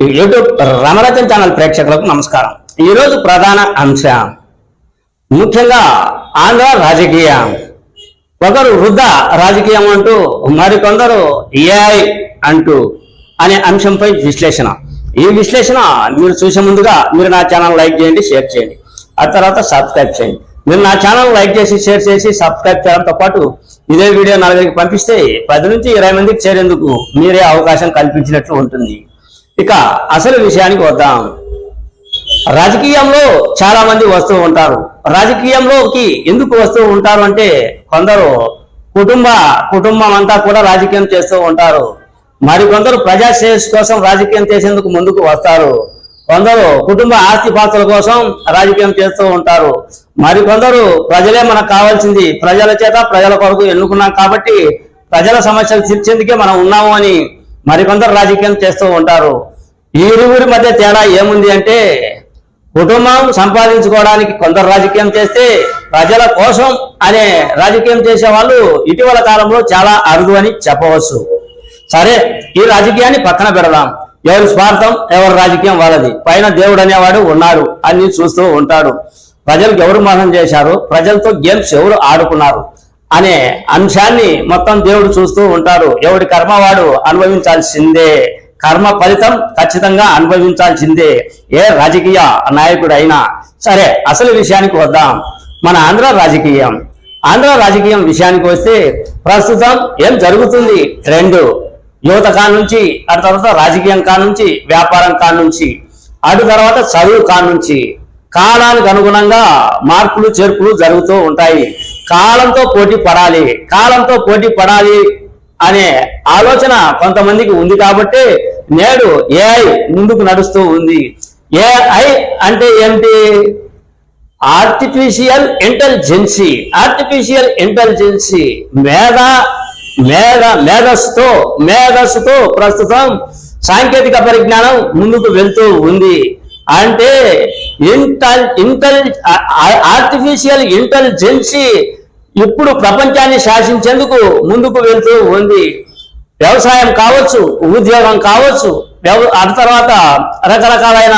YouTube రమరతన్ channel ప్రేక్షకులకు నమస్కారం. ఈరోజు ప్రధాన అంశం. ముఖ్యంగా ఆంధ్ర రాజకీయం. ఒకరు వృద్ధ రాజకీయం అంటూ మరికొందరు ఏఐ అంటూ అనే అంశంపై విశ్లేషణ. ఈ విశ్లేషణ మీరు చూసే ముందుగా మీరు నా ఛానల్ లైక్ చేయండి షేర్ చేయండి. ఆ తర్వాత సబ్స్క్రైబ్ చేయండి. మీరు నా ఛానల్ లైక్ చేసి షేర్ చేసి సబ్స్క్రైబ్ చేయడంతో పాటు ఇదే వీడియో నలుగురికి పంపిస్తే పది నుంచి ఇరవై మందికి చేరేందుకు మీరే అవకాశం కల్పించినట్లు ఉంటుంది. ఇక అసలు విషయానికి వద్దాం. రాజకీయంలో చాలా మంది వస్తూ ఉంటారు. రాజకీయంలోకి ఎందుకు వస్తూ ఉంటారు అంటే కొందరు కుటుంబ కుటుంబం అంతా కూడా రాజకీయం చేస్తూ ఉంటారు. మరికొందరు ప్రజా శ్రేయస్సు కోసం రాజకీయం చేసేందుకు ముందుకు వస్తారు. కొందరు కుటుంబ ఆస్తిపాస్తుల కోసం రాజకీయం చేస్తూ ఉంటారు. మరికొందరు ప్రజలే మనకు కావాల్సింది ప్రజల చేత ప్రజల కొరకు ఎన్నుకున్నాం కాబట్టి ప్రజల సమస్యలు తీర్చేందుకే మనం ఉన్నాము అని మరికొందరు రాజకీయం చేస్తూ ఉంటారు. ఈ ఇరువురి మధ్య తేడా ఏముంది అంటే కుటుంబం సంపాదించుకోవడానికి కొందరు రాజకీయం చేస్తే ప్రజల కోసం అనే రాజకీయం చేసే వాళ్ళు ఇటీవల కాలంలో చాలా అరుదు అని చెప్పవచ్చు. సరే ఈ రాజకీయాన్ని పక్కన పెడదాం. ఎవరి స్వార్థం ఎవరి రాజకీయం వాళ్ళది. పైన దేవుడు అనేవాడు ఉన్నాడు అని చూస్తూ ఉంటాడు. ప్రజలకు ఎవరు మోసం చేశారు? ప్రజలతో గేమ్స్ ఎవరు ఆడుకున్నారు? అనే అంశాన్ని మొత్తం దేవుడు చూస్తూ ఉంటాడు. ఎవడి కర్మ వాడు అనుభవించాల్సిందే. కర్మ ఫలితం ఖచ్చితంగా అనుభవించాల్సిందే. ఏ రాజకీయ నాయకుడైనా సరే అసలు విషయానికి వద్దాం. మన ఆంధ్ర రాజకీయం. ఆంధ్ర రాజకీయం విషయానికి వస్తే ప్రస్తుతం ఏం జరుగుతుంది? ట్రెండ్ యువత కానుంచి అటు తర్వాత రాజకీయం కానుంచి వ్యాపారం కానుంచి అటు తర్వాత చదువు కానుంచి కాలానికి అనుగుణంగా మార్పులు చేర్పులు జరుగుతూ ఉంటాయి. కాలంతో పోటీ పడాలి కాలంతో పోటీ పడాలి అనే ఆలోచన కొంతమందికి ఉంది కాబట్టి నేడు ఏఐ ముందుకు నడుస్తూ ఉంది. ఏఐ అంటే ఏంటి? ఆర్టిఫిషియల్ ఇంటెలిజెన్సీ ఆర్టిఫిషియల్ ఇంటెలిజెన్సీ మేధ మేధ మేధస్సుతో మేధస్సుతో ప్రస్తుతం సాంకేతిక పరిజ్ఞానం ముందుకు వెళ్తూ ఉంది. అంటే ఇంటెల్ ఇంటెల్ ఆర్టిఫిషియల్ ఇంటెలిజెన్సీ ఇప్పుడు ప్రపంచాన్ని శాసించేందుకు ముందుకు వెళ్తూ ఉంది. వ్యవసాయం కావచ్చు ఉద్యోగం కావచ్చు వ్యవ- ఆ తర్వాత రకరకాలైన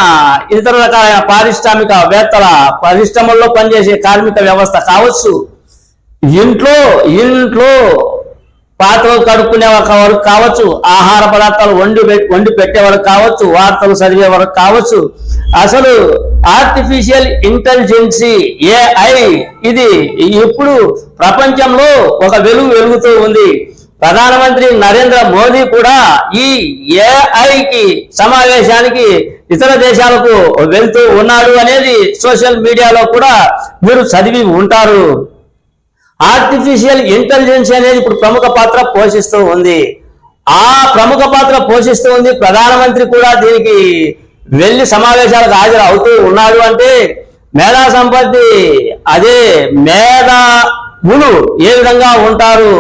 ఇతర రకాలైన పారిశ్రామిక వేత్తల పరిశ్రమల్లో పనిచేసే కార్మిక వ్యవస్థ కావచ్చు. ఇంట్లో ఇంట్లో పాత్రలు కడుక్కునే వరకు కావచ్చు ఆహార పదార్థాలు వండి వండి పెట్టేవారు కావచ్చు వార్తలు చదివే వరకు కావచ్చు. అసలు ఆర్టిఫిషియల్ ఇంటెలిజెన్సీ ఏఐ ఇది ఇప్పుడు ప్రపంచంలో ఒక వెలుగు వెలుగుతూ ఉంది. ప్రధానమంత్రి నరేంద్ర మోదీ కూడా ఈ ఏఐకి సమావేశానికి ఇతర దేశాలకు వెళ్తూ ఉన్నాడు అనేది సోషల్ మీడియాలో కూడా మీరు చదివి ఉంటారు. ఆర్టిఫిషియల్ ఇంటెలిజెన్స్ అనేది ఇప్పుడు ప్రముఖ పాత్ర పోషిస్తూ ఉంది. ఆ ప్రముఖ పాత్ర పోషిస్తూ ఉంది. ప్రధానమంత్రి కూడా దీనికి వెళ్ళి సమావేశాలకు హాజరు అవుతూ ఉన్నాడు అంటే మేధా సంపత్తి అదే మేధావులు ఏ విధంగా ఉంటారు?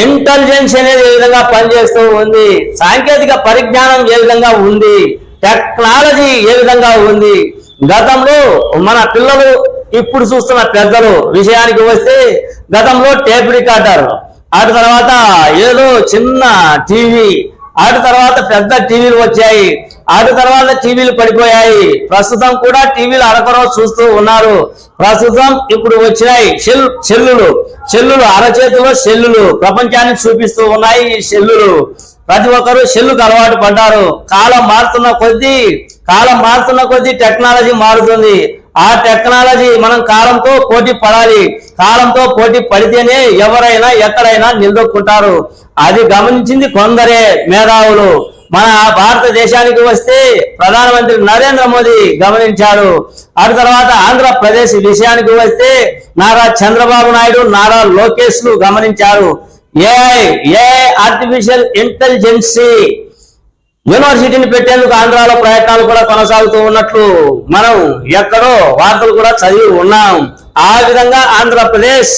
ఇంటెలిజెన్స్ అనేది ఏ విధంగా పనిచేస్తూ ఉంది? సాంకేతిక పరిజ్ఞానం ఏ విధంగా ఉంది? టెక్నాలజీ ఏ విధంగా ఉంది? గతంలో మన పిల్లలు ఇప్పుడు చూస్తున్న పెద్దలు విషయానికి వస్తే గతంలో టేప్ రికార్డర్ ఆటి తర్వాత ఏదో చిన్న టీవీ ఆటి తర్వాత పెద్ద టీవీలు వచ్చాయి ఆటి తర్వాత టీవీలు పడిపోయాయి. ప్రస్తుతం కూడా టీవీలు అరకొరవ చూస్తూ ఉన్నారు. ప్రస్తుతం ఇప్పుడు వచ్చినాయి సెల్ సెల్లులు సెల్లులు అరచేతిలో సెల్లులు ప్రపంచానికి చూపిస్తూ ఉన్నాయి ఈ సెల్లులు ప్రతి ఒక్కరూ సెల్లుకు అలవాటు పడ్డారు. కాలం మారుతున్న కొద్దీ కాలం మారుతున్న కొద్దీ టెక్నాలజీ మారుతుంది. ఆ టెక్నాలజీ మనం కాలంతో పోటీ పడాలి. కాలంతో పోటీ పడితేనే ఎవరైనా ఎక్కడైనా నిలదొక్కుంటారు. అది గమనించింది కొందరే మేధావులు. మన భారతదేశానికి వస్తే ప్రధానమంత్రి నరేంద్ర మోదీ గమనించారు. ఆ తర్వాత ఆంధ్రప్రదేశ్ విషయానికి వస్తే నారా చంద్రబాబు నాయుడు నారా లోకేష్లు గమనించారు. ఏఐ ఏఐ ఆర్టిఫిషియల్ ఇంటెలిజెన్సీ యూనివర్సిటీని పెట్టేందుకు ఆంధ్రాలో ప్రయత్నాలు కూడా కొనసాగుతూ ఉన్నట్లు మనం ఎక్కడో వార్తలు కూడా చదివి ఉన్నాం. ఆ విధంగా ఆంధ్రప్రదేశ్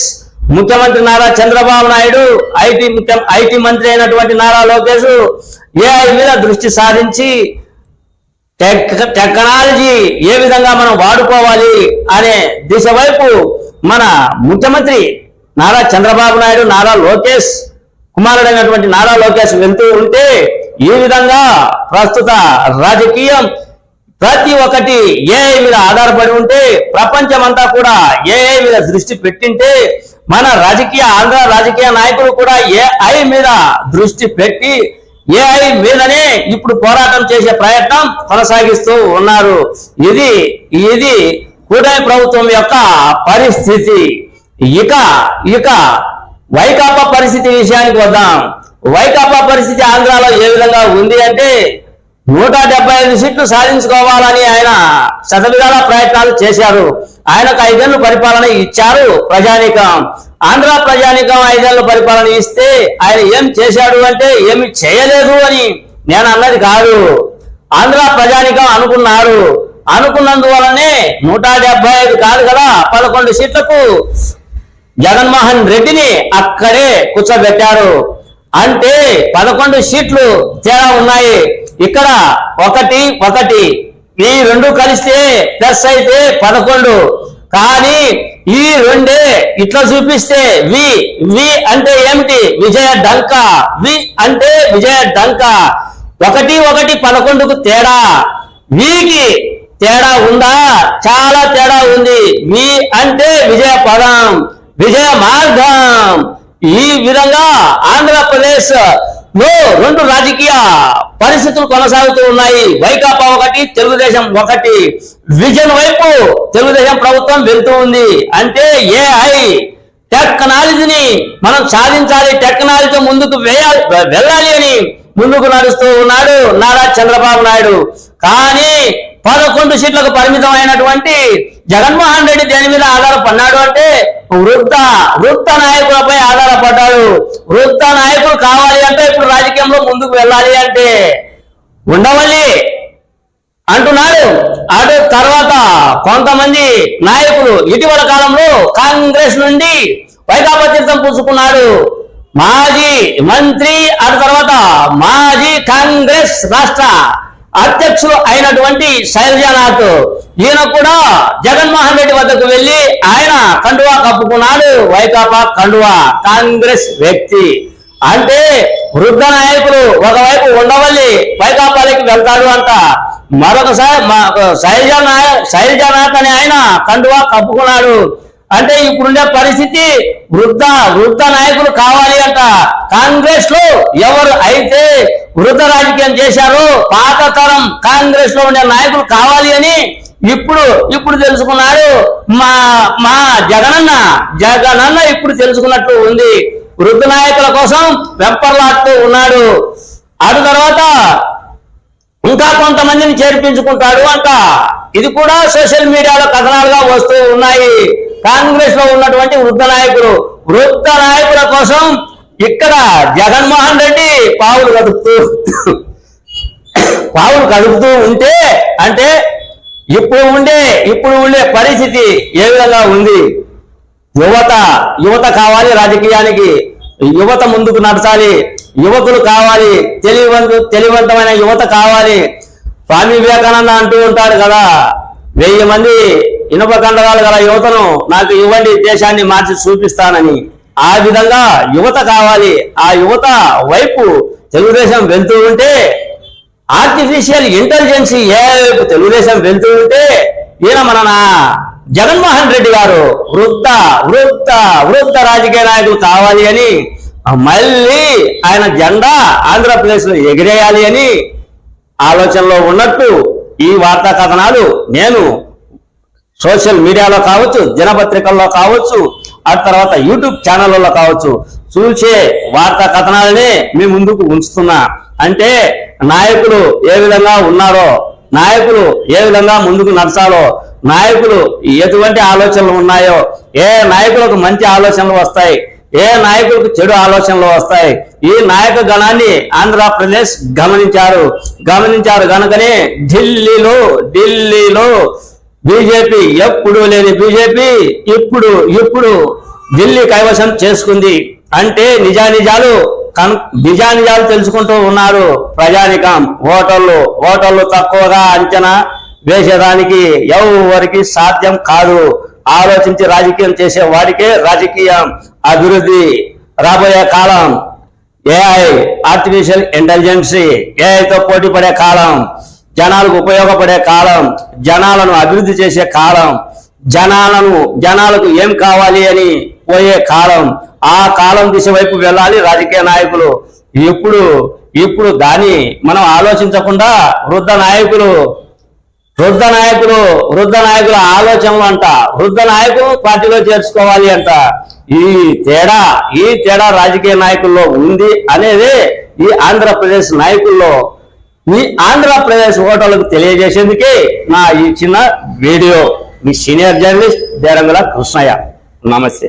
ముఖ్యమంత్రి నారా చంద్రబాబు నాయుడు ఐటీ ముఖ్య ఐటీ మంత్రి అయినటువంటి నారా లోకేష్ ఏఐ మీద దృష్టి సారించి టెక్ టెక్నాలజీ ఏ విధంగా మనం వాడుకోవాలి అనే దిశ వైపు మన ముఖ్యమంత్రి నారా చంద్రబాబు నాయుడు నారా లోకేష్ కుమారుడైనటువంటి నారా లోకేష్ వెళ్తూ ఉంటే ఈ విధంగా ప్రస్తుత రాజకీయం ప్రతి ఒక్కటి ఏఐ మీద ఆధారపడి ఉంటే ప్రపంచం అంతా కూడా ఏఐ మీద దృష్టి పెట్టింటే మన రాజకీయ ఆంధ్ర రాజకీయ నాయకులు కూడా ఏఐ మీద దృష్టి పెట్టి ఏఐ మీదనే ఇప్పుడు పోరాటం చేసే ప్రయత్నం కొనసాగిస్తూ ఉన్నారు. ఇది ఇది కూటమి ప్రభుత్వం యొక్క పరిస్థితి. ఇక ఇక వైకాపా పరిస్థితి విషయానికి వద్దాం. వైకాపా పరిస్థితి ఆంధ్రాలో ఏ విధంగా ఉంది అంటే నూట డెబ్బై ఐదు సీట్లు సాధించుకోవాలని ఆయన శతవిధాల ప్రయత్నాలు చేశారు. ఆయనకు ఐదేళ్ళు పరిపాలన ఇచ్చారు ప్రజానీకం. ఆంధ్ర ప్రజానీకం ఐదేళ్ళ పరిపాలన ఇస్తే ఆయన ఏం చేశాడు అంటే ఏమి చేయలేదు అని నేను అన్నది కాదు. ఆంధ్ర ప్రజానీకం అనుకున్నారు. అనుకున్నందువలనే నూట డెబ్బై ఐదు కాదు కదా పదకొండు సీట్లకు జగన్మోహన్ రెడ్డిని అక్కడే కూర్చోబెట్టారు. అంటే పదకొండు సీట్లు తేడా ఉన్నాయి. ఇక్కడ ఒకటి ఒకటి. ఈ రెండు కలిస్తే ప్లస్ అయితే పదకొండు. కానీ ఈ రెండే ఇట్లా చూపిస్తే వి వి అంటే ఏమిటి? విజయ డంక. వి అంటే విజయ డంక. ఒకటి ఒకటి పదకొండుకు తేడా. వికి తేడా ఉందా? చాలా తేడా ఉంది. వి అంటే విజయ పదం విజయ మార్గం. ఈ విధంగా ఆంధ్రప్రదేశ్లో రెండు రాజకీయ పరిస్థితులు కొనసాగుతూ ఉన్నాయి. వైకాపా ఒకటి తెలుగుదేశం ఒకటి. విజన్ వైపు తెలుగుదేశం ప్రభుత్వం వెళ్తూ ఉంది. అంటే ఏఐ టెక్నాలజీని మనం సాధించాలి. టెక్నాలజీ ముందుకు వేయాలి వెళ్ళాలి అని ముందుకు నడుస్తూ ఉన్నాడు నారా చంద్రబాబు నాయుడు. కానీ పదకొండు సీట్లకు పరిమితం అయినటువంటి జగన్మోహన్ రెడ్డి దేని మీద ఆధారపడినాడు అంటే వృద్ధ వృద్ధ నాయకులపై ఆధారపడ్డాడు. వృద్ధ నాయకులు కావాలి అంటే ఇప్పుడు రాజకీయంలో ముందుకు వెళ్ళాలి అంటే ఉండవల్లి అంటున్నాడు. అటు తర్వాత కొంతమంది నాయకులు ఇటీవల కాలంలో కాంగ్రెస్ నుండి వైకాపా తీర్థం పుచ్చుకున్నాడు మాజీ మంత్రి అటు తర్వాత మాజీ కాంగ్రెస్ రాష్ట్ర అధ్యక్షులు అయినటువంటి శైలజానాథ్. ఈయన కూడా జగన్మోహన్ రెడ్డి వద్దకు వెళ్ళి ఆయన కండువా కప్పుకున్నాడు. వైకాపా కండువా కాంగ్రెస్ వ్యక్తి. అంటే వృద్ధ నాయకులు ఒకవైపు ఉండవల్లి వైకాపాలకి వెళ్తాడు అంట. మరొకసారి శైలజ నాయ శైలజానాథ్ అని ఆయన కండువా కప్పుకున్నాడు. అంటే ఇప్పుడుండే పరిస్థితి వృద్ధ వృద్ధ నాయకులు కావాలి అంట. కాంగ్రెస్లో ఎవరు అయితే వృద్ధ రాజకీయం చేశారు పాత తరం కాంగ్రెస్లో ఉండే నాయకులు కావాలి అని ఇప్పుడు ఇప్పుడు తెలుసుకున్నాడు. మా మా జగనన్న జగనన్న ఇప్పుడు తెలుసుకున్నట్టు ఉంది. వృద్ధ నాయకుల కోసం వెంపర్లాడుతూ ఉన్నాడు. అటు తర్వాత ఇంకా కొంతమందిని చేర్పించుకుంటాడు అంట. ఇది కూడా సోషల్ మీడియాలో కథనాలుగా వస్తూ ఉన్నాయి. కాంగ్రెస్లో ఉన్నటువంటి వృద్ధ నాయకులు వృద్ధ నాయకుల కోసం ఇక్కడ జగన్మోహన్ రెడ్డి పావులు కదుపుతూ పావులు కదుపుతూ ఉంటే అంటే ఇప్పుడు ఉండే ఇప్పుడు ఉండే పరిస్థితి ఏ విధంగా ఉంది? యువత యువత కావాలి రాజకీయానికి. యువత ముందుకు నడచాలి. యువకులు కావాలి. తెలివంత తెలివంతమైన యువత కావాలి. స్వామి వివేకానంద అంటూ ఉంటాడు కదా. వెయ్యి మంది ఇనుప కండరాలు గల యువతను నాకు ఇవ్వండి దేశాన్ని మార్చి చూపిస్తానని. ఆ విధంగా యువత కావాలి. ఆ యువత వైపు తెలుగుదేశం వెళ్తూ ఉంటే ఆర్టిఫిషియల్ ఇంటెలిజెన్స్ ఏ వైపు తెలుగుదేశం వెళ్తూ ఉంటే ఈయన మన జగన్మోహన్ రెడ్డి గారు వృద్ధ వృద్ధ వృద్ధ రాజకీయ నాయకులు కావాలి అని మళ్ళీ ఆయన జెండా ఆంధ్రప్రదేశ్లో ఎగిరేయాలి అని ఆలోచనలో ఉన్నట్టు ఈ వార్తా కథనాలు నేను సోషల్ మీడియాలో కావచ్చు దినపత్రికల్లో కావచ్చు ఆ తర్వాత యూట్యూబ్ ఛానళ్ళలో కావచ్చు చూసే వార్తా కథనాలని మీ ముందుకు ఉంచుతున్నా. అంటే నాయకులు ఏ విధంగా ఉన్నారో నాయకులు ఏ విధంగా ముందుకు నడచాలో నాయకులు ఎటువంటి ఆలోచనలు ఉన్నాయో ఏ నాయకులకు మంచి ఆలోచనలు వస్తాయి ఏ నాయకులకు చెడు ఆలోచనలు వస్తాయి ఈ నాయక గణాన్ని ఆంధ్రప్రదేశ్ గమనించారు. గమనించారు గనుకనే ఢిల్లీలో ఢిల్లీలో బీజేపీ ఎప్పుడు లేని బీజేపీ ఇప్పుడు ఇప్పుడు ఢిల్లీ కైవసం చేసుకుంది. అంటే నిజానిజాలు కన్ నిజానిజాలు తెలుసుకుంటూ ఉన్నారు ప్రజానికం. ఓటర్లు ఓటర్లు తక్కువగా అంచనా వేసేదానికి ఎవరికి సాధ్యం కాదు. ఆలోచించి రాజకీయం చేసే వాడికే రాజకీయం అభివృద్ధి రాబోయే కాలం. ఏఐ ఆర్టిఫిషియల్ ఇంటెలిజెన్సీ ఏఐతో పోటీ పడే కాలం. జనాలకు ఉపయోగపడే కాలం జనాలను అభివృద్ధి చేసే కాలం జనాలను జనాలకు ఏం కావాలి అని పోయే కాలం ఆ కాలం దిశ వైపు వెళ్ళాలి రాజకీయ నాయకులు. ఇప్పుడు ఇప్పుడు దాన్ని మనం ఆలోచించకుండా వృద్ధ నాయకులు వృద్ధ నాయకులు వృద్ధ నాయకుల ఆలోచనలు అంట వృద్ధ నాయకులు పార్టీలో చేర్చుకోవాలి అంట. ఈ తేడా ఈ తేడా రాజకీయ నాయకుల్లో ఉంది అనేది ఈ ఆంధ్రప్రదేశ్ నాయకుల్లో మీ ఆంధ్రప్రదేశ్ ఓటర్లకు తెలియజేసేందుకే నా ఈ చిన్న వీడియో. మీ సీనియర్ జర్నలిస్ట్ దేరంగుల కృష్ణయ్య. నమస్తే.